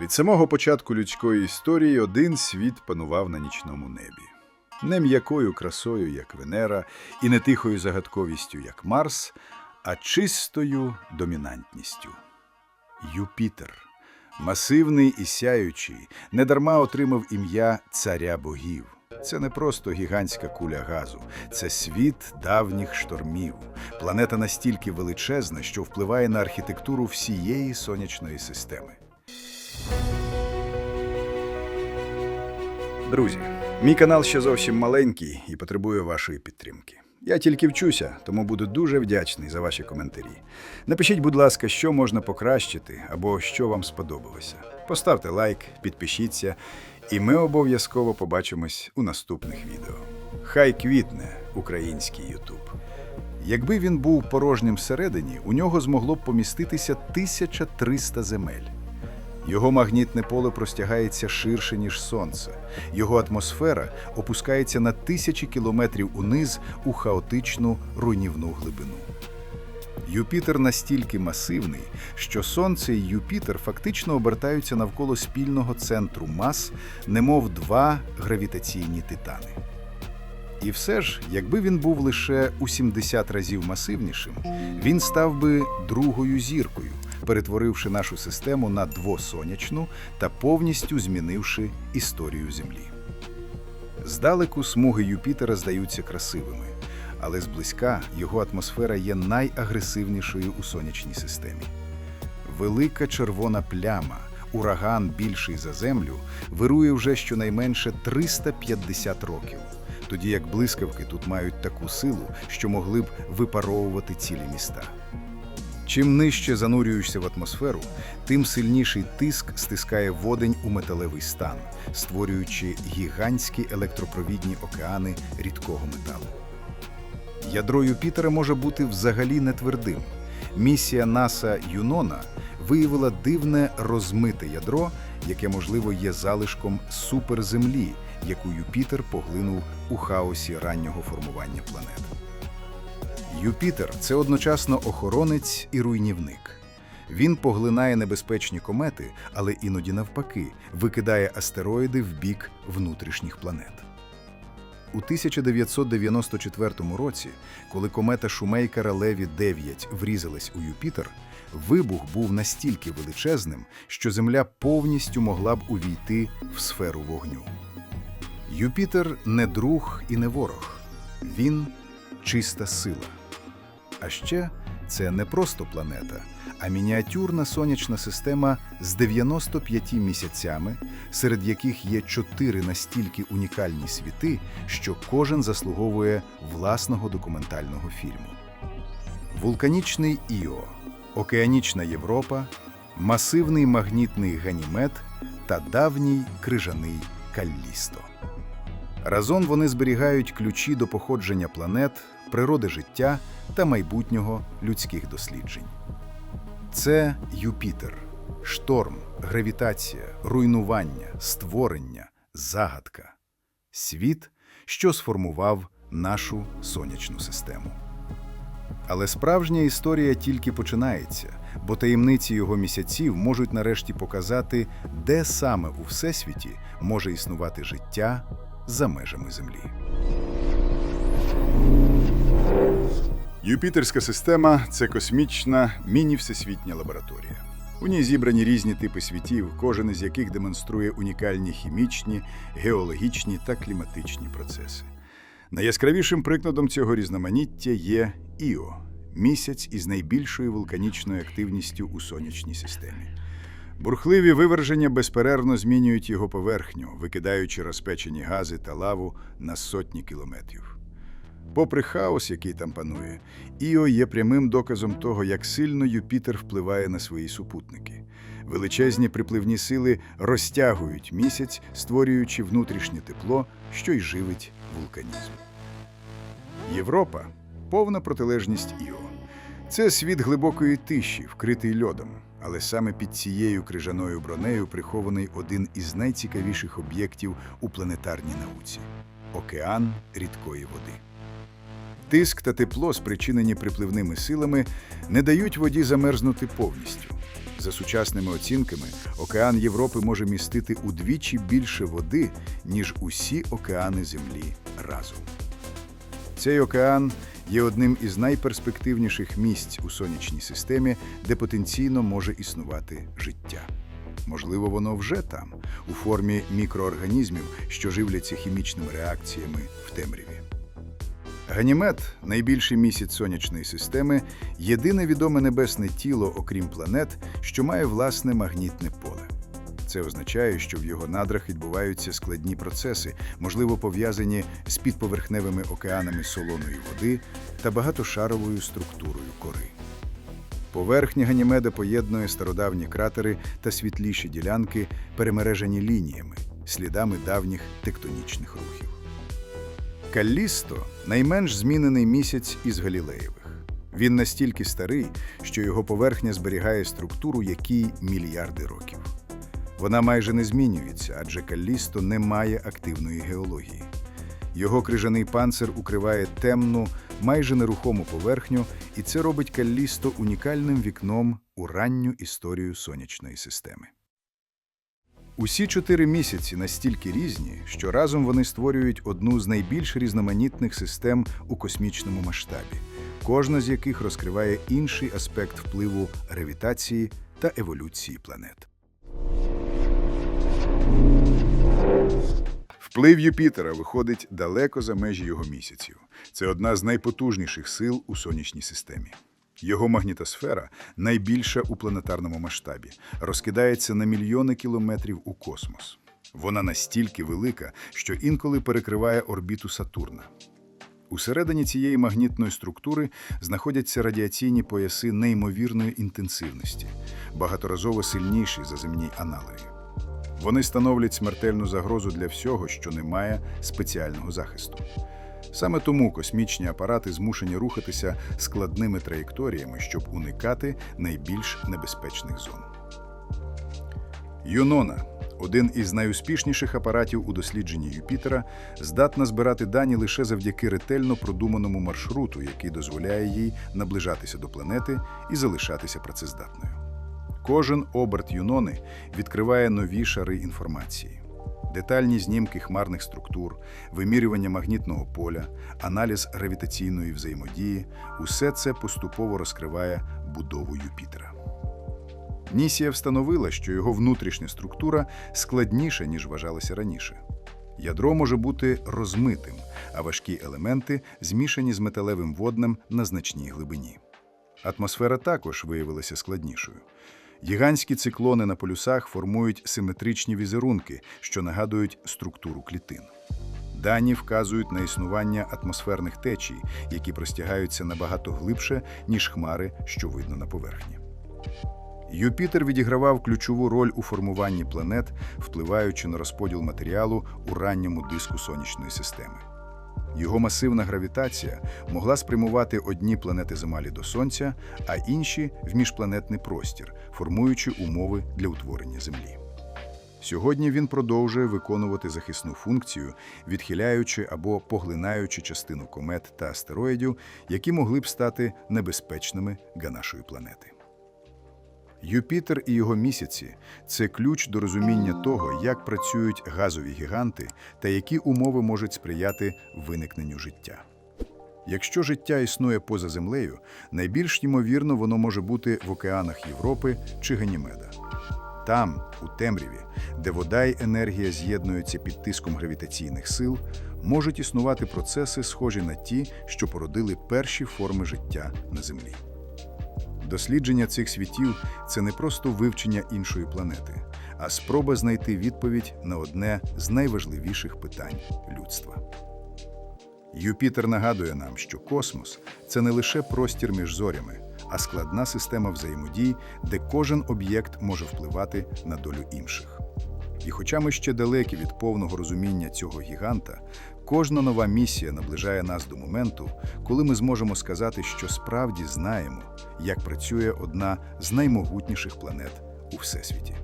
Від самого початку людської історії один світ панував на нічному небі. Не м'якою красою, як Венера, і не тихою загадковістю, як Марс, а чистою домінантністю. Юпітер, масивний і сяючий, недарма отримав ім'я царя богів. Це не просто гігантська куля газу, це світ давніх штормів. Планета настільки величезна, що впливає на архітектуру всієї сонячної системи. Друзі, мій канал ще зовсім маленький і потребує вашої підтримки. Я тільки вчуся, тому буду дуже вдячний за ваші коментарі. Напишіть, будь ласка, що можна покращити або що вам сподобалося. Поставте лайк, підпишіться, і ми обов'язково побачимось у наступних відео. Хай квітне український Ютуб. Якби він був порожнім всередині, у нього змогло б поміститися 1300 земель. Його магнітне поле простягається ширше, ніж сонце. Його атмосфера опускається на тисячі кілометрів униз у хаотичну руйнівну глибину. Юпітер настільки масивний, що Сонце і Юпітер фактично обертаються навколо спільного центру мас, немов два гравітаційні титани. І все ж, якби він був лише у 70 разів масивнішим, він став би другою зіркою, перетворивши нашу систему на двосонячну та повністю змінивши історію Землі. Здалеку смуги Юпітера здаються красивими, але зблизька його атмосфера є найагресивнішою у сонячній системі. Велика червона пляма, ураган більший за Землю, вирує вже щонайменше 350 років, тоді як блискавки тут мають таку силу, що могли б випаровувати цілі міста. Чим нижче занурюєшся в атмосферу, тим сильніший тиск стискає водень у металевий стан, створюючи гігантські електропровідні океани рідкого металу. Ядро Юпітера може бути взагалі не твердим. Місія НАСА Юнона виявила дивне розмите ядро, яке, можливо, є залишком суперземлі, яку Юпітер поглинув у хаосі раннього формування планет. Юпітер це одночасно охоронець і руйнівник. Він поглинає небезпечні комети, але іноді навпаки викидає астероїди в бік внутрішніх планет. У 1994 році, коли комета Шумейкера Леві 9 врізалась у Юпітер, вибух був настільки величезним, що Земля повністю могла б увійти в сферу вогню. Юпітер не друг і не ворог, він чиста сила. А ще це не просто планета, а мініатюрна сонячна система з 95 місяцями, серед яких є чотири настільки унікальні світи, що кожен заслуговує власного документального фільму. Вулканічний Іо, Океанічна Європа, масивний магнітний Ганімед та давній крижаний Каллісто. Разом вони зберігають ключі до походження планет, природи життя та майбутнього людських досліджень. Це Юпітер, шторм, гравітація, руйнування, створення, загадка, світ, що сформував нашу сонячну систему. Але справжня історія тільки починається, бо таємниці його місяців можуть нарешті показати, де саме у всесвіті може існувати життя за межами Землі. Юпітерська система це космічна міні-всесвітня лабораторія. У ній зібрані різні типи світів, кожен із яких демонструє унікальні хімічні, геологічні та кліматичні процеси. Найяскравішим прикладом цього різноманіття є Іо місяць із найбільшою вулканічною активністю у сонячній системі. Бурхливі виверження безперервно змінюють його поверхню, викидаючи розпечені гази та лаву на сотні кілометрів. Попри хаос, який там панує, Іо є прямим доказом того, як сильно Юпітер впливає на свої супутники. Величезні припливні сили розтягують місяць, створюючи внутрішнє тепло, що й живить вулканізм. Європа повна протилежність Іо. Це світ глибокої тиші, вкритий льодом, але саме під цією крижаною бронею прихований один із найцікавіших об'єктів у планетарній науці океан рідкої води. Тиск та тепло, спричинені припливними силами, не дають воді замерзнути повністю. За сучасними оцінками, океан Європи може містити удвічі більше води, ніж усі океани Землі разом. Цей океан є одним із найперспективніших місць у сонячній системі, де потенційно може існувати життя. Можливо, воно вже там, у формі мікроорганізмів, що живляться хімічними реакціями в темряві. Ганімед, найбільший місяць сонячної системи, єдине відоме небесне тіло, окрім планет, що має власне магнітне поле. Це означає, що в його надрах відбуваються складні процеси, можливо, пов'язані з підповерхневими океанами солоної води та багатошаровою структурою кори. Поверхня Ганімеда поєднує стародавні кратери та світліші ділянки, перемережені лініями, слідами давніх тектонічних рухів. Каллісто найменш змінений місяць із Галілеєвих. Він настільки старий, що його поверхня зберігає структуру, якій мільярди років. Вона майже не змінюється, адже Каллісто не має активної геології. Його крижаний панцир укриває темну, майже нерухому поверхню, і це робить Каллісто унікальним вікном у ранню історію сонячної системи. Усі чотири місяці настільки різні, що разом вони створюють одну з найбільш різноманітних систем у космічному масштабі, кожна з яких розкриває інший аспект впливу гравітації та еволюції планет. Вплив Юпітера виходить далеко за межі його місяців. Це одна з найпотужніших сил у сонячній системі. Його магнітосфера найбільша у планетарному масштабі, розкидається на мільйони кілометрів у космос. Вона настільки велика, що інколи перекриває орбіту Сатурна. Усередині цієї магнітної структури знаходяться радіаційні пояси неймовірної інтенсивності, багаторазово сильніші за земні аналоги. Вони становлять смертельну загрозу для всього, що не має спеціального захисту. Саме тому космічні апарати змушені рухатися складними траєкторіями, щоб уникати найбільш небезпечних зон. Юнона один із найуспішніших апаратів у дослідженні Юпітера, здатна збирати дані лише завдяки ретельно продуманому маршруту, який дозволяє їй наближатися до планети і залишатися працездатною. Кожен оберт Юнони відкриває нові шари інформації. Детальні знімки хмарних структур, вимірювання магнітного поля, аналіз гравітаційної взаємодії усе це поступово розкриває будову Юпітера. Місія встановила, що його внутрішня структура складніша, ніж вважалося раніше. Ядро може бути розмитим, а важкі елементи змішані з металевим воднем на значній глибині. Атмосфера також виявилася складнішою. Гігантські циклони на полюсах формують симетричні візерунки, що нагадують структуру клітин. Дані вказують на існування атмосферних течій, які простягаються набагато глибше, ніж хмари, що видно на поверхні. Юпітер відігравав ключову роль у формуванні планет, впливаючи на розподіл матеріалу у ранньому диску сонячної системи. Його масивна гравітація могла спрямувати одні планети Землі до Сонця, а інші в міжпланетний простір, формуючи умови для утворення Землі. Сьогодні він продовжує виконувати захисну функцію, відхиляючи або поглинаючи частину комет та астероїдів, які могли б стати небезпечними для нашої планети. Юпітер і його місяці це ключ до розуміння того, як працюють газові гіганти та які умови можуть сприяти виникненню життя. Якщо життя існує поза землею, найбільш ймовірно воно може бути в океанах Європи чи Ганімеда. Там, у темряві, де вода й енергія з'єднуються під тиском гравітаційних сил, можуть існувати процеси, схожі на ті, що породили перші форми життя на Землі. Дослідження цих світів це не просто вивчення іншої планети, а спроба знайти відповідь на одне з найважливіших питань людства. Юпітер нагадує нам, що космос це не лише простір між зорями, а складна система взаємодій, де кожен об'єкт може впливати на долю інших. І хоча ми ще далекі від повного розуміння цього гіганта, кожна нова місія наближає нас до моменту, коли ми зможемо сказати, що справді знаємо, як працює одна з наймогутніших планет у всесвіті.